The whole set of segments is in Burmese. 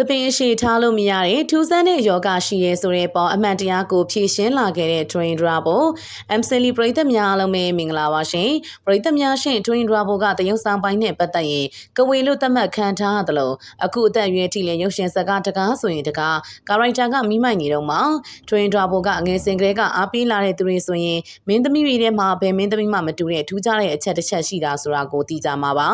စပင်အရှိထားလို့မရတဲ့ထူးဆန်းတဲ့ယောဂရှိရဲဆိုတဲ့ပေါ်အမှန်တရားကိုဖြည့်ရှင်းလာခဲ့တဲ့ Train Drabo MCL ပရိသတ်များအားလုံးပဲမင်္ဂလာပါရှင်ပရိသတ်များရှင် Train Drabo ကတရုတ်ဆောင်ပိုင်းနဲ့ပတ်သက်ရင်ကဝေလို့သတ်မှတ်ခံထားရသလိုအခုအသက်အရွယ်ထိလည်းရုပ်ရှင်စကားတကားဆိုရင်တကားကာရိုက်တာကမိမိုက်နေတော့မှ Train Drabo ကအငယ်စဉ်ကလေးကအားပေးလာတဲ့သူတွေဆိုရင်မင်းသမီးတွေထဲမှာဘယ်မင်းသမီးမှမတူတဲ့ထူးခြားတဲ့အချက်တစ်ချက်ရှိတာဆိုတာကိုသိကြမှာပါ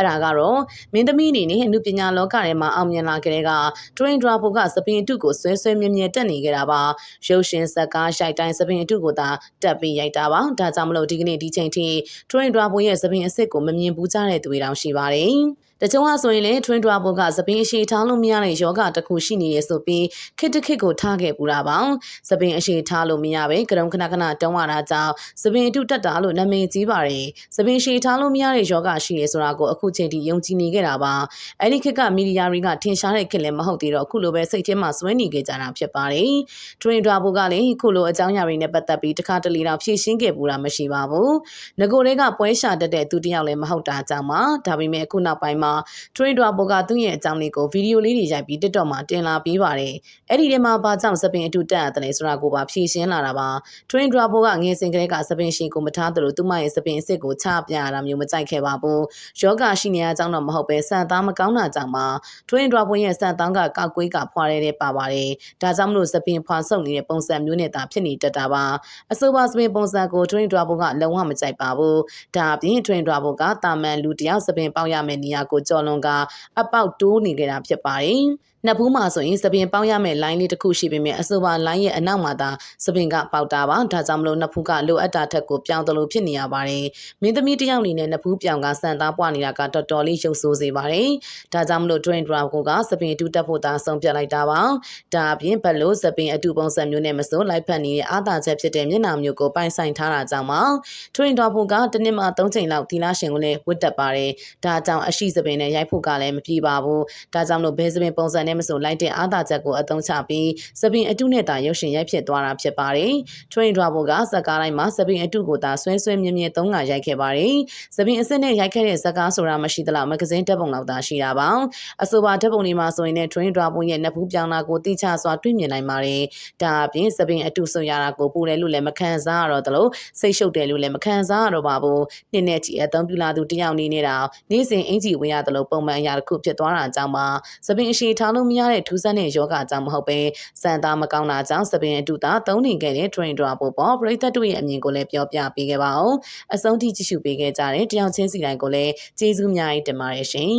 အဲ့ဒါကတော့မင်းသမီးအနေနဲ့အမှုပညာလောကထဲမှာအောင်မြင်လာကြတဲ့က Train Drabo ကစပင်အတုကိုဆွဲဆွဲမြဲမြဲတက်နေကြတာပါရုပ်ရှင်ဇာတ်ကားရှိုက်တိုင်းစပင်အတုကိုသာတက်ပြီးရိုက်တာပါဒါကြောင့်မလို့ဒီကနေ့ဒီချိန်ထိ Train Drabo ရဲ့စပင်အစ်စ်ကိုမမြင်ဘူးကြတဲ့သူတွေတောင်ရှိပါတယ် တချို့ကဆိုရင်လည်း Twin Dwa ဘောကသပင်းအရှိထားလို့မရတဲ့ယောဂတစ်ခုရှိနေရဆိုပြီးခစ်တခစ်ကိုထားခဲ့ပူတာပါသပင်းအရှိထားလို့မရပဲကရုံခဏခဏတုံးရတာကြောင့်သပင်းအတုတက်တာလို့နာမည်ကြီးပါတယ်သပင်းရှိထားလို့မရတဲ့ယောဂရှိရဆိုတာကိုအခုချိန်ထိယုံကြည်နေခဲ့တာပါအဲ့ဒီခက်ကမီဒီယာတွေကထင်ရှားတဲ့ခက်လည်းမဟုတ်သေးတော့အခုလိုပဲစိတ်ထဲမှာစွဲနေကြကြတာဖြစ်ပါတယ် Twin Dwa ဘောကလည်းခုလိုအကြောင်းအရာတွေနဲ့ပတ်သက်ပြီးတခါတလေတော့ဖြည့်ရှင်းခဲ့ပူတာမရှိပါဘူးငကိုတွေကပွဲရှာတတ်တဲ့သူတယောက်လည်းမဟုတ်တာကြောင့်ပါဒါပေမဲ့အခုနောက်ပိုင်းမှာ Train Dwa ဘောကသူ့ရဲ့အကြောင်းလေးကိုဗီဒီယိုလေးတွေရိုက်ပြီး TikTok မှာတင်လာပေးပါတယ်။အဲ့ဒီထဲမှာဘာကြောင့်စပင်အတူတက်ရတယ်လဲဆိုတာကိုပါဖြေရှင်းလာတာပါ။ Train Dwa ဘောကငယ်စဉ်ကလေးကစပင်ရှင်ကိုမထားသလိုသူမရဲ့စပင်အစ်စ်ကိုချပြရတာမျိုးမကြိုက်ခဲ့ပါဘူး။ယောဂရှိနေတဲ့အကြောင်းတော့မဟုတ်ပဲစံသားမကောင်းတာကြောင့်ပါ။ Train Dwa ဘောရဲ့စံသားကကောက်ကွေးကဖွာရဲတဲ့ပါပါတယ်။ဒါကြောင့်မလို့စပင်ဖွာဆုပ်နေတဲ့ပုံစံမျိုးနဲ့သာဖြစ်နေတတ်တာပါ။အဆိုပါစပင်ပုံစံကို Train Dwa ဘောကလုံးဝမကြိုက်ပါဘူး။ဒါအပြင် Train Dwa ဘောကတာမန်လူတယောက်စပင်ပေါက်ရမယ့်နေရာကိုကြော်လွန်ကအပေါက်တိုးနေကြတာဖြစ်ပါတယ်။ နှစ်ဘူးမှာဆိုရင်စပင်ပေါင်းရမယ့် line လေးတစ်ခုရှိပေမဲ့အဆိုပါ line ရဲ့အနောက်မှာသာစပင်ကပေါက်တာပါဒါကြောင့်မလို့နှစ်ဖူးကလိုအပ်တာထက်ကိုပြောင်းတယ်လို့ဖြစ်နေရပါတယ်မင်းသမီးတစ်ယောက်အနေနဲ့နှစ်ဖူးပြောင်းကစံသားပွားနေတာကတော်တော်လေးရုပ်ဆိုးစေပါတယ်ဒါကြောင့်မလို့ Train Drop ကစပင်အတူတက်ဖို့သာဆုံးဖြတ်လိုက်တာပါဒါအပြင်ဘက်လို့စပင်အတူပုံစံမျိုးနဲ့မစိုးလိုက်ဖက်နေတဲ့အာသာချက်ဖြစ်တဲ့မျက်နှာမျိုးကိုပိုင်ဆိုင်ထားတာကြောင့်မှ Train Drop ကတနစ်မှ3ချိန်လောက်ဒီလားရှင်ကိုလည်းဝတ်တက်ပါတယ်ဒါကြောင့်အရှိစပင်နဲ့ရိုက်ဖို့ကလည်းမပြေပါဘူးဒါကြောင့်မလို့ဘဲစပင်ပုံစံနဲ့မဆိုလိုက်တဲ့အားသာချက်ကိုအသုံးချပြီးစပင်အတုနဲ့တာရုပ်ရှင်ရိုက်ဖြစ်သွားတာဖြစ်ပါတယ်။ Train Drabo ကဇက်ကားတိုင်းမှာစပင်အတုကိုသာဆွဲဆွဲမြဲမြဲသုံးကရိုက်ခဲ့ပါတယ်။စပင်အစစ်နဲ့ရိုက်ခဲ့တဲ့ဇက်ကားဆိုတာမရှိသလောက်မဂဇင်းဓာတ်ပုံလောက်သာရှိတာပါ။အဆိုပါဓာတ်ပုံတွေမှာဆိုရင်လည်း Train Drabo ရဲ့နဖူးပြောင်းတာကိုတိကျစွာတွေ့မြင်နိုင်ပါတယ်။ဒါအပြင်စပင်အတုဆိုရတာကိုပူတယ်လို့လည်းမခံစားရတော့သလိုစိတ်ရှုပ်တယ်လို့လည်းမခံစားရတော့ပါဘူး။နှစ်နဲ့ချီအသုံးပြုလာသူတယောက်နေနေတာနေ့စဉ်အင်ဂျီဝင်ရတယ်လို့ပုံမှန်အရာတစ်ခုဖြစ်သွားတာကြောင့်ပါစပင်အရှိထားလို့မရတဲ့ထူးဆန်းတဲ့ယောဂအကြောင်းမဟုတ်ပဲစံသားမကောင်းတာကြောင့်စပင်အတူသာသုံးနေခဲ့တဲ့ train draw ပေါ်ပေါ်ပရိသတ်တို့ရဲ့အမြင်ကိုလည်းပြောပြပေးခဲ့ပါအောင်အဆုံးထိကြည့်ရှုပေးခဲ့ကြတဲ့တယောက်ချင်းစီတိုင်းကိုလည်းကျေးဇူးများတင်ပါတယ်ရှင်